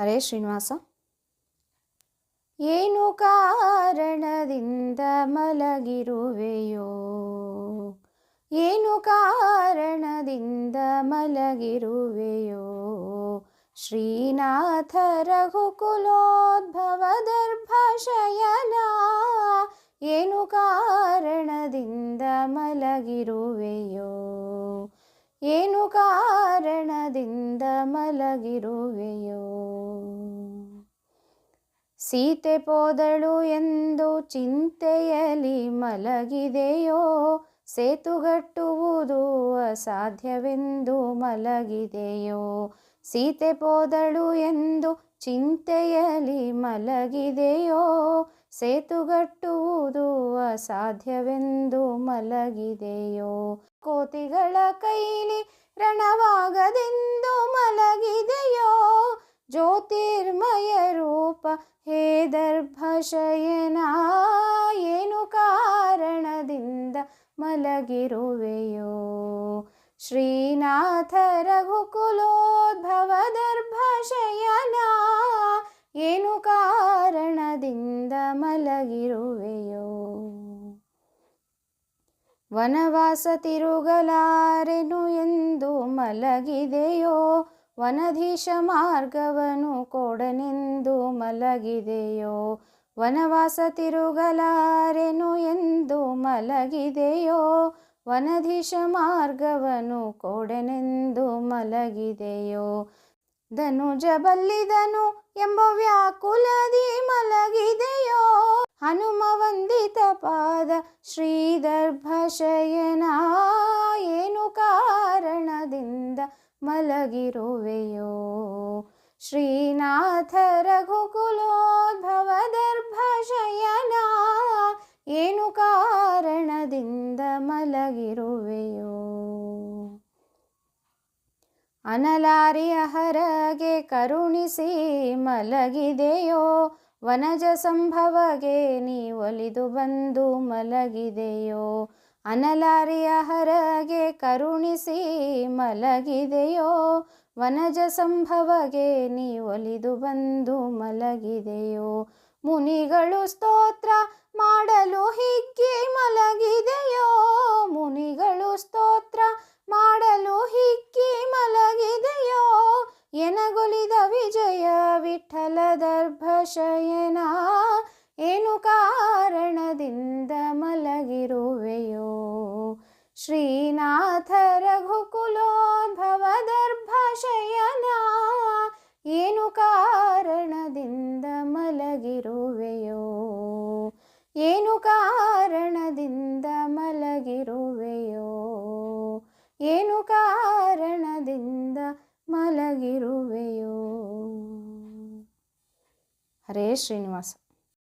ಹರೇ ಶ್ರೀನಿವಾಸ. ಏನು ಕಾರಣದಿಂದ ಮಲಗಿರುವೆಯೋ? ಏನು ಕಾರಣದಿಂದ ಮಲಗಿರುವೆಯೋ? ಶ್ರೀನಾಥ ರಘುಕುಲೋದ್ಭವ ದರ್ಭಶಯನ ಏನು ಕಾರಣದಿಂದ ಮಲಗಿರುವೆಯೋ? ಏನು ಕಾರಣದಿಂದ ಮಲಗಿರುವೆಯೋ? ಸೀತೆ ಪೋದಳು ಎಂದು ಚಿಂತೆಯಲ್ಲಿ ಮಲಗಿದೆಯೋ? ಸೇತುಗಟ್ಟುವುದು ಅಸಾಧ್ಯವೆಂದು ಮಲಗಿದೆಯೋ? ಸೀತೆ ಪೋದಳು ಎಂದು ಚಿಂತೆಯಲ್ಲಿ ಮಲಗಿದೆಯೋ? ಸೇತುಗಟ್ಟುವುದು ಅಸಾಧ್ಯವೆಂದು ಮಲಗಿದೆಯೋ? ಕೋತಿಗಳ ಕೈಲಿ ರಣವಾಗದೆಂದು ಮಲಗಿದೆಯೋ? ಜ್ಯೋತಿರ್ಮಯ ರೂಪ, ಹೇ ದರ್ಭಶಯನ, ಏನು ಕಾರಣದಿಂದ ಮಲಗಿರುವೆಯೋ? ಶ್ರೀನಾಥ ರಘುಕುಲೋದ್ಭವ ದರ್ಭಶಯನ ಏನು ಕಾರಣದಿಂದ ಮಲಗಿರುವೆಯೋ? ವನವಾಸ ತಿರುಗಲಾರೆನು ಎಂದು ಮಲಗಿದೆಯೋ? ವನಧೀಶ ಮಾರ್ಗವನು ಕೊಡನೆಂದು ಮಲಗಿದೆಯೋ? ವನವಾಸ ತಿರುಗಲಾರೆನು ಎಂದು ಮಲಗಿದೆಯೋ? ವನಧೀಶ ಮಾರ್ಗವನು ಕೊಡನೆಂದು ಮಲಗಿದೆಯೋ? ಧನುಜ ಬಲ್ಲಿದನು ಎಂಬ ವ್ಯಾಕುಲದಿ ಮಲಗಿದೆಯೋ? ಹನುಮ ವಂದಿತ ಪಾದ ಶ್ರೀದರ್ಭಶಯನ ಏನು ಕಾರಣದಿಂದ ಮಲಗಿರುವೆಯೋ? ಶ್ರೀನಾಥ ರಘುಕುಲೋದ್ಭವದರ್ಭಶಯನ ಏನು ಕಾರಣದಿಂದ ಮಲಗಿರುವೆಯೋ? ಅನಲಾರಿಯ ಹರಗೆ ಕರುಣಿಸಿ ಮಲಗಿದೆಯೋ? ವನಜ ಸಂಭವಗೆ ನೀ ಒಲಿದು ಬಂದು ಮಲಗಿದೆಯೋ, ಅನಲಾರಿಯ ಹರಗೆ ಕರುಣಿಸಿ ಮಲಗಿದೆಯೋ, ವನಜ ಸಂಭವಗೆ ನೀ ಒಲಿದು ಬಂದು ಮಲಗಿದೆಯೋ, ಮುನಿಗಳು ಸ್ತೋತ್ರ ದರ್ಭಶಯನ ಏನು ಕಾರಣದಿಂದ ಮಲಗಿರುವೆಯೋ? ಶ್ರೀನಾಥ ರಘುಕುಲೋದ್ಭವ ರಘುಕುಲೋದ್ಭವದರ್ಭಶಯನ ಏನು ಕಾರಣದಿಂದ ಮಲಗಿರುವೆಯೋ? ಏನು ಕಾರಣದಿಂದ ಮಲಗಿರುವೆಯೋ? ಏನು ಕಾರಣದಿಂದ ಮಲಗಿರುವೆಯೋ? ಹರೇ ಶ್ರೀನಿವಾಸ